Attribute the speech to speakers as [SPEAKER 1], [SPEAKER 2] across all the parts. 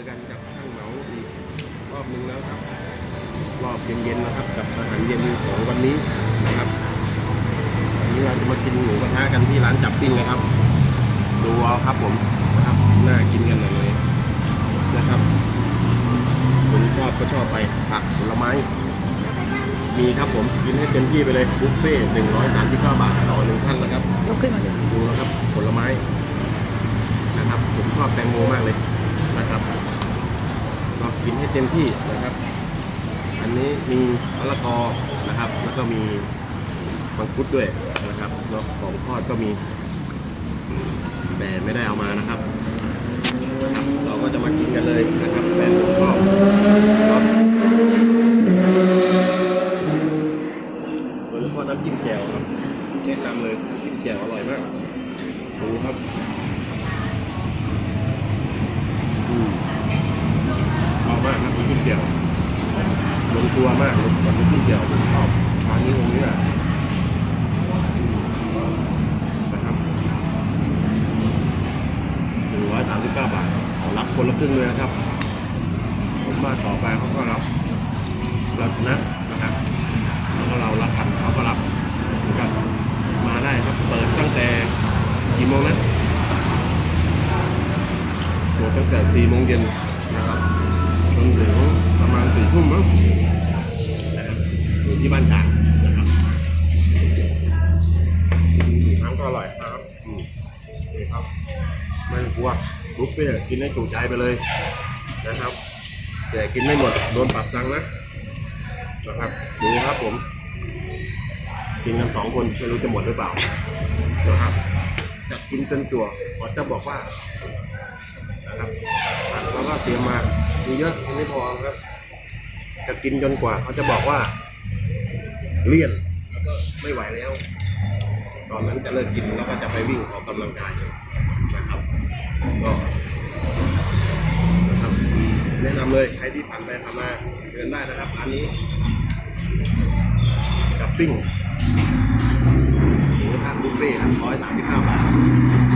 [SPEAKER 1] อกันกับช่างเหมาอีกรอบหนึงแล้วครับ รอบเย็นๆนะครับ กับอาหารเย็นของวันนี้นะครับวันนี้เราจะมากินหมูกระทะกันที่ร้านจับปิ้งนะครับ ดูเอาครับผมนะครับน่ากินกันหน่อยเลยนะครับคนชอบก็ชอบไปผักผลไม้มีครับผมกินให้เต็มที่ไปเลยบุฟเฟ่หนึ่งร้อยสามสิบเก้าบาทต่อหนึ่งท่านนะครับ
[SPEAKER 2] ยกขึ้นมาเลย
[SPEAKER 1] ดูนะครับ ผลไม้นะครับ ผมชอบแตงโมมากเลยนะครับ กินให้เต็มที่นะครับ อันนี้มีมะละกอนะครับ แล้วก็มีมังคุดด้วยนะครับแล้วของทอดก็มี แต่ไม่ได้เอามานะครับ เราก็จะมากินกันเลยนะครับแต่ผมชอบชอบโดยเฉพาะน้ำจิ้มแจ่วครับแนะนำเลยน้ำจิ้มแจ่วอร่อยมากดูครับอืม มากครับน้ำจิ้มแจ่วลงตัวมากลยกับน้ำจิ้มแจ่วผมชอบร้านนี้ตรงนี้แหละนะครับหนึ่งร้อยสามสิบเก้าบาทรับคนละครึ่งเลยนะครับ ผมว่าต่อไปเขาก็รับเราชนะนะครับแล้วก็เรารับกันเขาก็รับเหมือนกันมาได้ครับเปิดตั้งแต่กี่โมงนะเปิดตั้งแต่สี่โมงเย็นนะครับ นะครับอยู่ที่บ้านกลางนะครับน้ำก็อร่อยนะครับอืมนี่ครับไม่ต้องกลัวบุฟเฟ่กินให้จุใจไปเลยนะครับ แต่กินไม่หมดโดนปรับตังนะนะครับดูครับผม กินกันสองคนไม่รู้จะหมดหรือเปล่านะครับจะกินจนจั่วขอจะบอกว่านะครับแล้วก็เตรียมมามีเยอะไม่พอครับ จะกินจนกว่า เขาจะบอกว่า เลี่ยนแล้วก็ไม่ไหวแล้ว ตอนนั้นจะเลิกกินแล้วก็จะไปวิ่งออกกำลังกายนะครับก็นะครับแนะนำเลยใครที่ผ่านไปผ่านมาเดินได้นะครับร้านนี้กับปิ้งหมูกระทะบุฟเฟ่ต์ร้อยสามสิบห้าบาท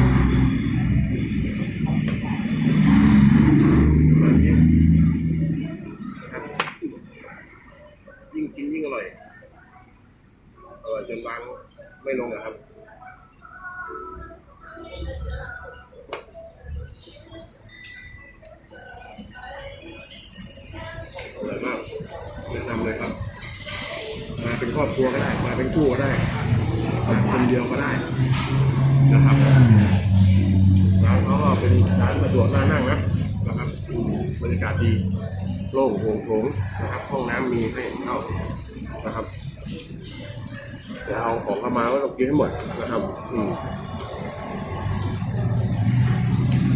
[SPEAKER 1] กินยิ่งอร่อยอร่อยจนวางไม่ลงนะครับ อร่อยมากแนะนำเลยครับ มาเป็นครอบครัวก็ได้ มาเป็นคู่ก็ได้มาคนเดียวก็ได้ นะครับร้านเขาก็เป็นร้านสะดวกน่านั่งนะนะครับบรรยากาศดี โล่งโปร่งโงนะครับ ห้องน้ำมีให้เข้านะครับจะเอาของเข้ามาก็ต้องกินให้หมดนะครับ อืม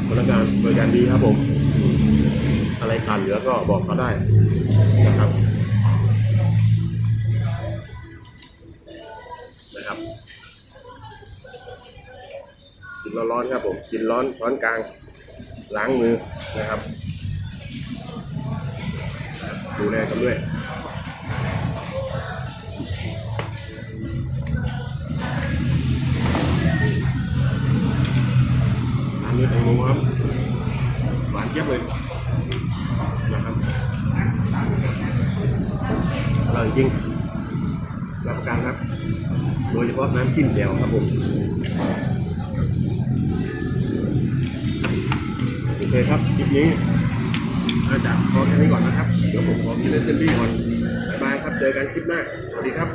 [SPEAKER 1] บรรยากาศบริการดีครับผม อะไรขาดเหลือก็บอกเขาได้นะครับนะครับกินร้อนๆครับผม กินร้อนร้อนกลาง ล้างมือนะครับ ดูแลกันด้วยอันนี้แตงโมครับ หวานเจี๊ยบเลยนะครับอร่อยจริงรับประกันครับ โดยเฉพาะน้ำจิ้มแจ่วครับผมโอเคครับคลิปนี้ อาจารย์พอแค่นี้ก่อนนะครับ เดี๋ยวผมขอกินเลสเซนดี้ก่อน บ๊ายบายครับ เจอกันคลิปหน้า สวัสดีครับ